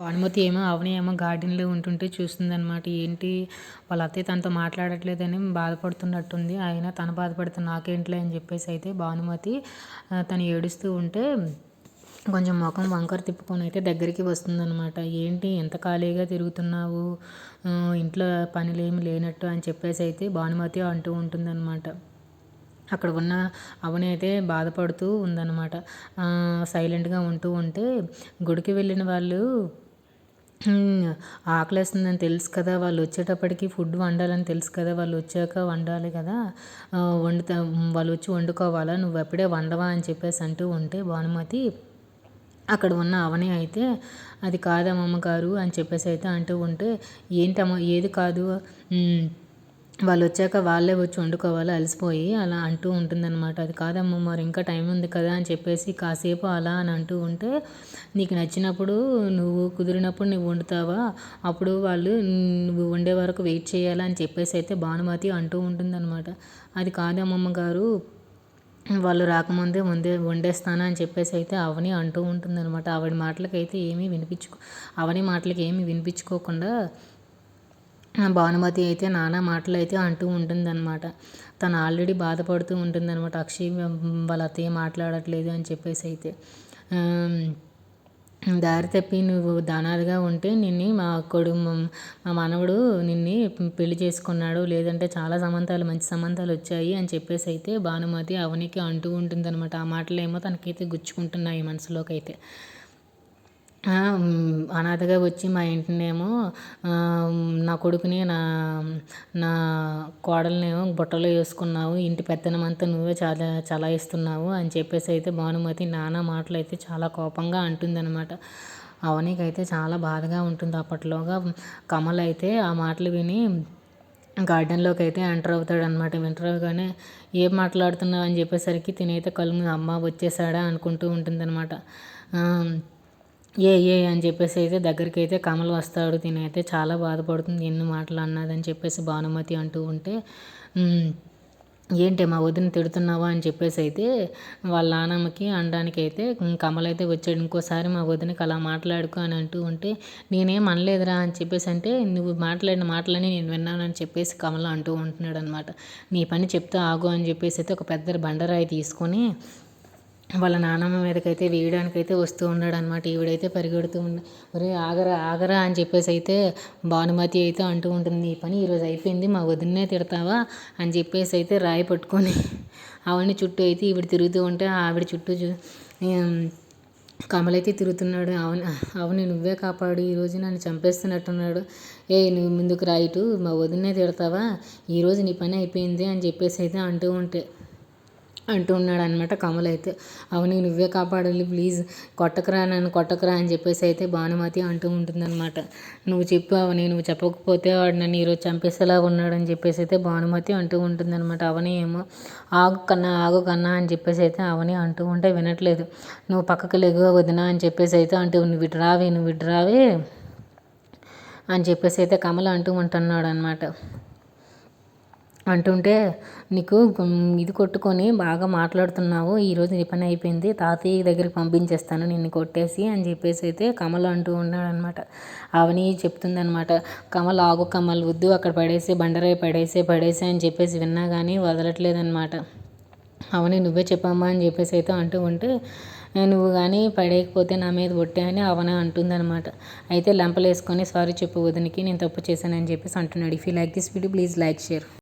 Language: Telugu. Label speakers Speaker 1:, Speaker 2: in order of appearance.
Speaker 1: భానుమతి ఏమో అవని ఏమో గార్డెన్లో ఉంటుంటే చూస్తుందనమాట ఏంటి? వాళ్ళ అత్తయ్య తనతో మాట్లాడట్లేదని బాధపడుతున్నట్టుంది. అయినా తను బాధపడుతున్న నాకేంట్లే అని చెప్పేసి అయితే భానుమతి తను ఏడుస్తూ ఉంటే కొంచెం ముఖం వంకర తిప్పుకొని అయితే దగ్గరికి వస్తుందనమాట ఏంటి? ఎంత ఖాళీగా తిరుగుతున్నావు? ఇంట్లో పనులేమి లేనట్టు అని చెప్పేసి అయితే భానుమతి అంటూ ఉంటుందన్నమాట. అక్కడ ఉన్న అవని అయితే బాధపడుతూ ఉందన్నమాట. సైలెంట్గా ఉంటూ ఉంటే గుడికి వెళ్ళిన వాళ్ళు ఆకలేస్తుందని తెలుసు కదా వాళ్ళు వచ్చేటప్పటికి ఫుడ్ వండాలని తెలుసు కదా వాళ్ళు వచ్చాక వండాలి కదా. వండుతా వాళ్ళు వచ్చి వండుకోవాలా నువ్వు అప్పుడే వండవా అని చెప్పేసి అంటూ ఉంటే భానుమతి అక్కడ ఉన్న అవని అయితే అది కాదమ్మమ్మ గారు అని చెప్పేసి అయితే అంటూ ఉంటే ఏంటమ్మ ఏది కాదు? వాళ్ళు వచ్చాక వాళ్ళే వచ్చి వండుకోవాలి అలసిపోయి అలా అంటూ ఉంటుందన్నమాట. అది కాదమ్మ మరి ఇంకా టైం ఉంది కదా అని చెప్పేసి కాసేపు అలా అని అంటూ ఉంటే నీకు నచ్చినప్పుడు నువ్వు కుదిరినప్పుడు నువ్వు వండుతావా? అప్పుడు వాళ్ళు నువ్వు వండే వరకు వెయిట్ చేయాలా? అని చెప్పేసి అయితే భానుమతి అంటూ ఉంటుందన్నమాట. అది కాదమ్మమ్మ గారు వాళ్ళు రాకముందే ముందే వండేస్తాను? అని చెప్పేసి అయితే అవని అంటూ ఉంటుందన్నమాట. ఆవిడ మాటలకైతే ఏమీ వినిపించుకో అవని మాటలకి ఏమీ వినిపించుకోకుండా భానుమతి అయితే నానా మాటలు అయితే అంటూ ఉంటుందన్నమాట. తను ఆల్రెడీ బాధపడుతూ ఉంటుందన్నమాట. అక్షయ్ వాళ్ళ అత్తయ్య మాట్లాడట్లేదు అని చెప్పేసి అయితే. దారి తప్పి నువ్వు దానాదిగా ఉంటే నిన్ను మా కొడు మా మనవడు నిన్ను పెళ్ళి చేసుకున్నాడు. లేదంటే చాలా సంబంధాలు మంచి సంబంధాలు వచ్చాయి అని చెప్పేసి అయితే భానుమతి అవనికి అంటూ ఉంటుందన్నమాట. ఆ మాటలేమో తనకైతే గుచ్చుకుంటున్నాయి మనసులోకి అయితే అనాథగా వచ్చి మా ఇంటినేమో నా కొడుకుని నా నా కోడలనేమో బుట్టలో వేసుకున్నావు ఇంటి పెత్తనమంతా నువ్వే చాలా చలాయిస్తున్నావు అని చెప్పేసి అయితే భానుమతి నానా మాటలు అయితే చాలా కోపంగా అంటుందన్నమాట. అవనీకైతే చాలా బాధగా ఉంటుంది అప్పట్లోగా. కమల్ అయితే ఆ మాటలు విని గార్డెన్లోకి అయితే ఎంటర్ అవుతాడు అనమాట ఎంటర్ అవగానే ఏం మాట్లాడుతున్నావు అని చెప్పేసరికి తినైతే కళ్ళు అమ్మ వచ్చేసాడా అనుకుంటూ ఉంటుందన్నమాట. ఏ ఏ అని చెప్పేసి అయితే దగ్గరికి అయితే కమల్ వస్తాడు తినైతే చాలా బాధపడుతుంది ఎన్ని మాటలు అన్నదని చెప్పేసి భానుమతి అంటూ ఉంటే ఏంటి మా వదిన తిడుతున్నావా? అని చెప్పేసి అయితే వాళ్ళ నానమ్మకి అనడానికి అయితే కమల్ అయితే వచ్చాడు ఇంకోసారి మా వదినకి అలా మాట్లాడుకో అని అంటూ ఉంటే నేనేం అనలేదురా అని చెప్పేసి అంటే నువ్వు మాట్లాడిన మాటలని నేను విన్నానని చెప్పేసి కమల అంటూ ఉంటున్నాడు అనమాట నీ పని చెప్తే ఆగు అని చెప్పేసి అయితే ఒక పెద్ద బండరాయి తీసుకొని వాళ్ళ నానమ్మ మీదకైతే వేయడానికైతే వస్తూ ఉన్నాడు అనమాట ఈవిడైతే పరిగెడుతూ ఉంది ఒరే ఆగరా ఆగరా అని చెప్పేసి అయితే భానుమతి అయితే అంటూ ఉంటుంది. ఈ పని ఈరోజు అయిపోయింది మా వదిన్నే తిడతావా? అని చెప్పేసి అయితే రాయి పట్టుకొని ఆవిడని చుట్టూ అయితే ఈవిడ తిరుగుతూ ఉంటే ఆవిడ చుట్టూ చూ కమలైతే తిరుగుతున్నాడు. అవును అవును నువ్వే కాపాడు. ఈరోజు నన్ను చంపేస్తున్నట్టున్నాడు. ఏ నువ్వు ముందుకు రాయిటు మా వదిన్నే తిడతావా? ఈరోజు నీ పని అయిపోయింది అని చెప్పేసి అయితే అంటూ ఉంటే అంటూ ఉన్నాడు అనమాట కమల్ అయితే. అవని నువ్వే కాపాడాలి ప్లీజ్. కొట్టకరా నన్ను కొట్టకరా అని చెప్పేసి అయితే భానుమతి అంటూ ఉంటుందన్నమాట. నువ్వు చెప్పు అవని నువ్వు చెప్పకపోతే వాడు నన్ను ఈరోజు చంపేసేలా ఉన్నాడని చెప్పేసి అయితే భానుమతి అంటూ ఉంటుందన్నమాట. అవని ఏమో ఆగు కన్నా ఆగు కన్నా అని చెప్పేసి అయితే అవని అంటూ ఉంటే వినట్లేదు. నువ్వు పక్కకు లెగు వదినా అని చెప్పేసి అయితే అంటూ నువ్వు ఇటు రావే నువ్వు ఇటు రావే అని చెప్పేసి అయితే కమల అంటూ ఉంటున్నాడు అనమాట అంటుంటే నీకు ఇది కొట్టుకొని బాగా మాట్లాడుతున్నావు ఈరోజు నీ పని అయిపోయింది తాతయ్య దగ్గరికి పంపించేస్తాను నిన్ను కొట్టేసి అని చెప్పేసి అయితే కమల్ అంటూ ఉన్నాడనమాట. అవని చెప్తుందనమాట కమల్ ఆగు కమల్ వద్దు అక్కడ పడేసి బండరాయి పడేసే పడేసే అని చెప్పేసి విన్నా కానీ వదలట్లేదనమాట. అవని నువ్వే చెప్పమ్మా అని చెప్పేసి అయితే అంటూ ఉంటే నువ్వు కానీ పడేయకపోతే నా మీద ఒట్టే అని అవన అంటుందన్నమాట అయితే లెంపలు వేసుకొని సారీ చెప్పు వదనికి నేను తప్పు చేశానని చెప్పేసి అంటున్నాడు. If you like this video please like share